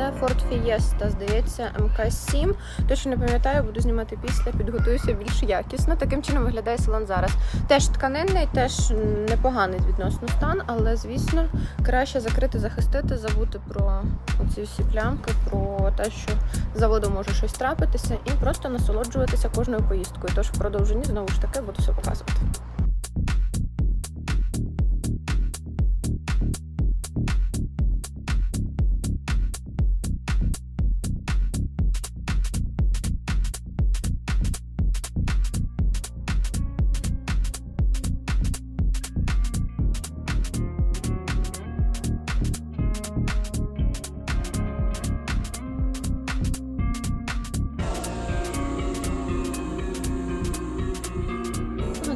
Це Ford Fiesta, здається, МК-7. Точно не пам'ятаю, буду знімати після, підготуюся більш якісно. Таким чином виглядає салон зараз. Теж тканинний, теж непоганий відносно стан, але звісно краще закрити, захистити, забути про ці всі плямки, про те, що заводу може щось трапитися, і просто насолоджуватися кожною поїздкою. Тож в продовженні знову ж таки буду все показувати.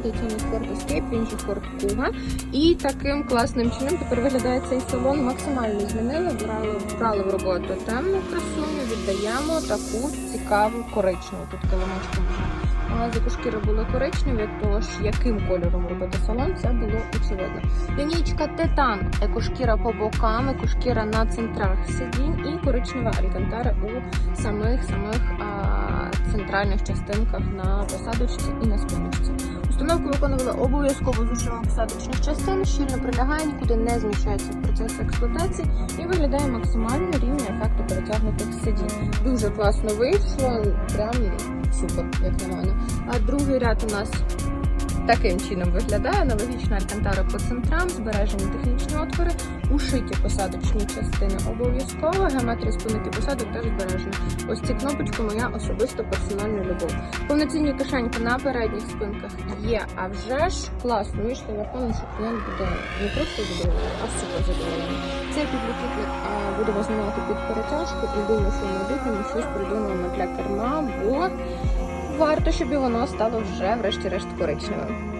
Нагадується у нас Ford Escape, він же Ford Kuga. І таким класним чином тепер виглядає цей салон. Максимально змінили, брали, брали в роботу темну красуню, віддаємо таку цікаву коричневу. Тут килимочки з екошкіри були коричневі, тож яким кольором робити салон, це було очевидно. Лінійка Титан, екошкіра по бокам, екошкіра на центрах сидінь і коричнева алькантара у самих самих а, центральних частинках на посадочці і на спиночці. Установку виконували обов'язково з усіма посадочних частин, щільно прилягає, нікуди не зміщається в процесі експлуатації і виглядає максимально рівний ефекту перетягнутих сидінь. Дуже класно вийшло, прям супер, як на мене. А другий ряд у нас таким чином виглядає. Аналогічна алькантара по центрам, збережені технічні отвори, ушиті посадочні частини обов'язково, геометрія спинки посадок теж збережена. Ось ці кнопочки моя особисто персональна любов. Повноцінні кишеньки на передніх спинках є, а вже ж класно вийшло. Я певна, що клієнт буде не просто задоволений, а супер задоволений. Цей підлокітник будемо знімати під перетяжку і думаю, що в майбутньому щось придумаємо для керма, бо варто, щоб воно стало вже врешті-решт коричневим.